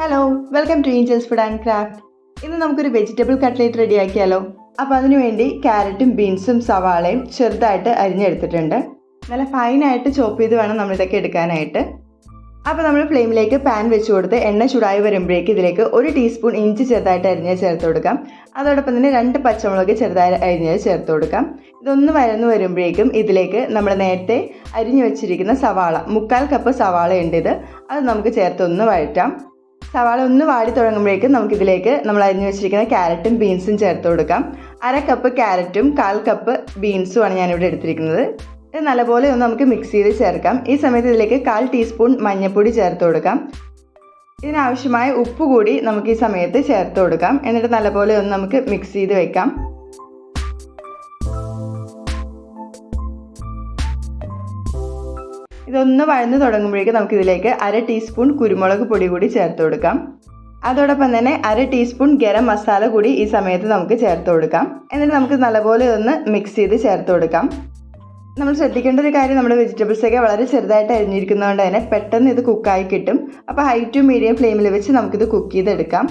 Hello welcome to angels food and craft ഇന്ന് നമുക്കൊരു vegetable cutlet റെഡിയാക്കിയാലോ അപ്പോൾ അതിനുവേണ്ടി ക്യാരറ്റും ബീൻസും സവാളയും ചെറുതായിട്ട് അരിഞ്ഞെടുത്തിട്ടുണ്ട്. നല്ല ഫൈനായിട്ട് ചോപ്പ് ചെയ്ത് വേണം നമ്മളിതൊക്കെ എടുക്കാനായിട്ട്. അപ്പോൾ നമ്മൾ ഫ്ലെയിമിലേക്ക് പാൻ വെച്ച് കൊടുത്ത് എണ്ണ ചൂടായി വരുമ്പോഴേക്ക് ഇതിലേക്ക് ഒരു ടീസ്പൂൺ ഇഞ്ചി ചെറുതായിട്ട് അരിഞ്ഞത് ചേർത്ത് കൊടുക്കാം. അതോടൊപ്പം തന്നെ രണ്ട് പച്ചമുളക് ചെറുതായി അരിഞ്ഞത് ചേർത്ത് കൊടുക്കാം. ഇതൊന്ന് വരന്ന് വരുമ്പോഴേക്കും ഇതിലേക്ക് നമ്മൾ നേരത്തെ അരിഞ്ഞു വെച്ചിരിക്കുന്ന സവാള മുക്കാൽ കപ്പ് സവാള ഉണ്ട് ഇത്. അത് നമുക്ക് ചേർത്ത് ഒന്ന് വഴറ്റാം. സവാള ഒന്ന് വാടി തുടങ്ങുമ്പോഴേക്കും നമുക്കിതിലേക്ക് നമ്മൾ അരിഞ്ഞു വെച്ചിരിക്കുന്ന ക്യാരറ്റും ബീൻസും ചേർത്ത് കൊടുക്കാം. അര കപ്പ് ക്യാരറ്റും കാൽ കപ്പ് ബീൻസുമാണ് ഞാനിവിടെ എടുത്തിരിക്കുന്നത്. ഇത് നല്ലപോലെ ഒന്ന് നമുക്ക് മിക്സ് ചെയ്ത് ചേർക്കാം. ഈ സമയത്ത് ഇതിലേക്ക് കാൽ ടീസ്പൂൺ മഞ്ഞൾപ്പൊടി ചേർത്ത് കൊടുക്കാം. ഇതിനാവശ്യമായ ഉപ്പ് കൂടി നമുക്ക് ഈ സമയത്ത് ചേർത്ത് കൊടുക്കാം. എന്നിട്ട് നല്ലപോലെ ഒന്ന് നമുക്ക് മിക്സ് ചെയ്ത് വെക്കാം. ഇതൊന്ന് വഴന്ന് തുടങ്ങുമ്പോഴേക്കും നമുക്ക് ഇതിലേക്ക് അര ടീസ്പൂൺ കുരുമുളക് പൊടി കൂടി ചേർത്ത് കൊടുക്കാം. അതോടൊപ്പം തന്നെ അര ടീസ്പൂൺ ഗരം മസാല കൂടി ഈ സമയത്ത് നമുക്ക് ചേർത്ത് കൊടുക്കാം. എന്നിട്ട് നമുക്ക് നല്ലപോലെ ഒന്ന് മിക്സ് ചെയ്ത് ചേർത്ത് കൊടുക്കാം. നമ്മൾ ശ്രദ്ധിക്കേണ്ട ഒരു കാര്യം നമ്മുടെ വെജിറ്റബിൾസൊക്കെ വളരെ ചെറുതായിട്ട് അരിഞ്ഞിരിക്കുന്നതുകൊണ്ട് തന്നെ പെട്ടെന്ന് ഇത് കുക്കായി കിട്ടും. അപ്പോൾ ഹൈ ടു മീഡിയം ഫ്ലെയിമിൽ വെച്ച് നമുക്കിത് കുക്ക് ചെയ്തെടുക്കാം.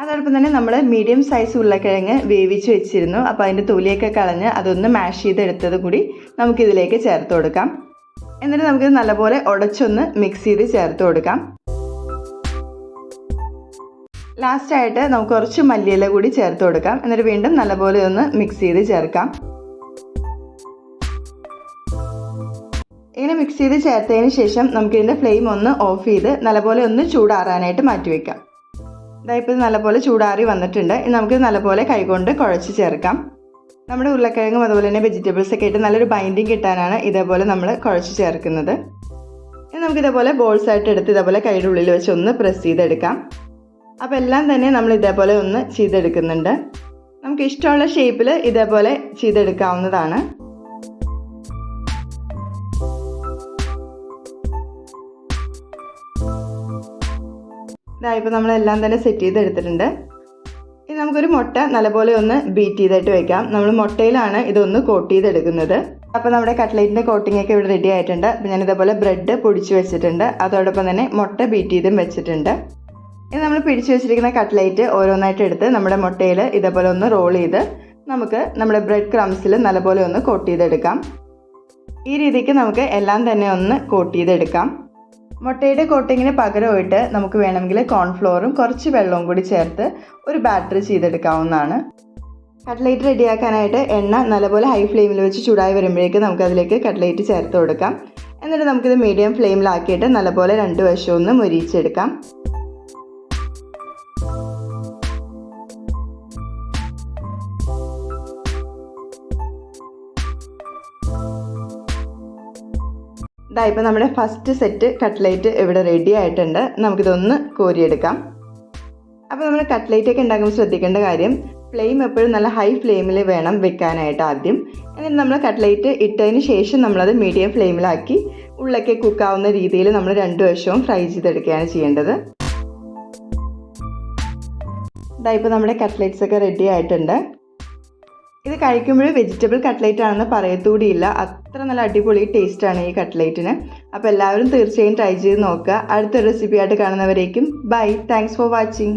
അതോടൊപ്പം തന്നെ നമ്മൾ മീഡിയം സൈസ് ഉരുളക്കിഴങ്ങ് വേവിച്ച് വെച്ചിരുന്നു. അപ്പോൾ അതിന്റെ തൊലിയൊക്കെ കളഞ്ഞ് അതൊന്ന് മാഷ് ചെയ്തെടുത്തത് കൂടി നമുക്കിതിലേക്ക് ചേർത്ത് കൊടുക്കാം. എന്നിട്ട് നമുക്ക് നല്ലപോലെ ഉടച്ചൊന്ന് മിക്സ് ചെയ്ത് ചേർത്ത് കൊടുക്കാം. ലാസ്റ്റായിട്ട് നമുക്ക് കുറച്ച് മല്ലിയില കൂടി ചേർത്ത് കൊടുക്കാം. എന്നിട്ട് വീണ്ടും നല്ലപോലെ ഒന്ന് മിക്സ് ചെയ്ത് ചേർക്കാം. ഇങ്ങനെ മിക്സ് ചെയ്ത് ചേർത്തതിന് ശേഷം നമുക്ക് ഇതിന്റെ ഫ്ലെയിം ഒന്ന് ഓഫ് ചെയ്ത് നല്ലപോലെ ഒന്ന് ചൂടാറാനായിട്ട് മാറ്റി വെക്കാം. ഇതായിപ്പോൾ നല്ലപോലെ ചൂടാറി വന്നിട്ടുണ്ട്. നമുക്ക് നല്ലപോലെ കൈകൊണ്ട് കുഴച്ച് ചേർക്കാം. നമ്മുടെ ഉരുളക്കിഴങ്ങും അതുപോലെ തന്നെ വെജിറ്റബിൾസ് ഒക്കെ ആയിട്ട് നല്ലൊരു ബൈൻഡിങ് കിട്ടാനാണ് ഇതേപോലെ നമ്മൾ കുഴച്ച് ചേർക്കുന്നത്. ഇനി നമുക്ക് ഇതേപോലെ ബോൾസ് ആയിട്ട് എടുത്ത് ഇതേപോലെ കൈയുടെ ഉള്ളിൽ വെച്ച് ഒന്ന് പ്രസ് ചെയ്തെടുക്കാം. അപ്പോൾ എല്ലാം തന്നെ നമ്മൾ ഇതേപോലെ ഒന്ന് ചെയ്തെടുക്കുന്നുണ്ട്. നമുക്ക് ഇഷ്ടമുള്ള ഷേപ്പിൽ ഇതേപോലെ ചെയ്തെടുക്കാവുന്നതാണ്. ഇതായപ്പോൾ നമ്മളെല്ലാം തന്നെ സെറ്റ് ചെയ്തെടുത്തിട്ടുണ്ട്. ഇനി നമുക്കൊരു മുട്ട നല്ലപോലെ ഒന്ന് ബീറ്റ് ചെയ്തിട്ട് വെക്കാം. നമ്മൾ മുട്ടയിലാണ് ഇതൊന്ന് കോട്ട് ചെയ്തെടുക്കുന്നത്. അപ്പോൾ നമ്മുടെ കട്ട്ലേറ്റിന്റെ കോട്ടിംഗ് ഒക്കെ ഇവിടെ റെഡി ആയിട്ടുണ്ട്. അപ്പോൾ ഞാൻ ഇതേപോലെ ബ്രെഡ് പൊടിച്ച് വെച്ചിട്ടുണ്ട്. അതോടൊപ്പം തന്നെ മുട്ട ബീറ്റ് ചെയ്തും വെച്ചിട്ടുണ്ട്. ഇനി നമ്മൾ പിടിച്ചു വെച്ചിരിക്കുന്ന കട്ട്ലേറ്റ് ഓരോന്നായിട്ട് എടുത്ത് നമ്മുടെ മുട്ടയിൽ ഇതേപോലെ ഒന്ന് റോൾ ചെയ്ത് നമുക്ക് നമ്മുടെ ബ്രെഡ് ക്രംസിൽ നല്ലപോലെ ഒന്ന് കോട്ട് ചെയ്തെടുക്കാം. ഈ രീതിക്ക് നമുക്ക് എല്ലാം തന്നെ ഒന്ന് കോട്ട് ചെയ്തെടുക്കാം. മുട്ടയുടെ കോട്ടിങ്ങിന് പകരമായിട്ട് നമുക്ക് വേണമെങ്കിൽ കോൺഫ്ലോറും കുറച്ച് വെള്ളവും കൂടി ചേർത്ത് ഒരു ബാറ്റർ ചെയ്തെടുക്കാവുന്നതാണ്. കട്ട്ലേറ്റ് റെഡിയാക്കാനായിട്ട് എണ്ണ നല്ലപോലെ ഹൈ ഫ്ലെയിമിൽ വെച്ച് ചൂടായി വരുമ്പോഴേക്ക് നമുക്ക് അതിലേക്ക് കട്ട്ലേറ്റ് ചേർത്ത് കൊടുക്കാം. എന്നിട്ട് നമുക്കിത് മീഡിയം ഫ്ലെയിമിലാക്കിയിട്ട് നല്ലപോലെ രണ്ട് വശവും ഒന്ന് ഇതാ ഇപ്പോൾ നമ്മുടെ ഫസ്റ്റ് സെറ്റ് കട്ട്ലേറ്റ് ഇവിടെ റെഡി ആയിട്ടുണ്ട്. നമുക്കിതൊന്ന് കോരിയെടുക്കാം. അപ്പോൾ നമ്മൾ കട്ട്ലേറ്റ് ഒക്കെ ഉണ്ടാക്കുമ്പോൾ ശ്രദ്ധിക്കേണ്ട കാര്യം ഫ്ലെയിം എപ്പോഴും നല്ല ഹൈ ഫ്ലെയിമിൽ വേണം വെക്കാനായിട്ട് ആദ്യം. എന്നിട്ട് നമ്മൾ കട്ട്ലേറ്റ് ഇട്ടതിന് ശേഷം നമ്മളത് മീഡിയം ഫ്ലെയിമിലാക്കി ഉള്ളൊക്കെ കുക്കാവുന്ന രീതിയിൽ നമ്മൾ രണ്ട് വശവും ഫ്രൈ ചെയ്തെടുക്കുകയാണ് ചെയ്യേണ്ടത്. ഇതാ ഇപ്പോൾ നമ്മുടെ കട്ട്ലേറ്റ്സ് ഒക്കെ റെഡി ആയിട്ടുണ്ട്. ഇത് കഴിക്കുമ്പോൾ വെജിറ്റബിൾ കട്ട്ലേറ്റ് ആണെന്ന് പറയത്തൂടിയില്ല. അത്ര നല്ല അടിപൊളി ടേസ്റ്റാണ് ഈ കട്ട്ലേറ്റിന് അപ്പോൾ എല്ലാവരും തീർച്ചയായും ട്രൈ ചെയ്ത് നോക്കുക. അടുത്ത റെസിപ്പി ആയിട്ട് കാണുന്നവരേക്കും. Bye thanks for watching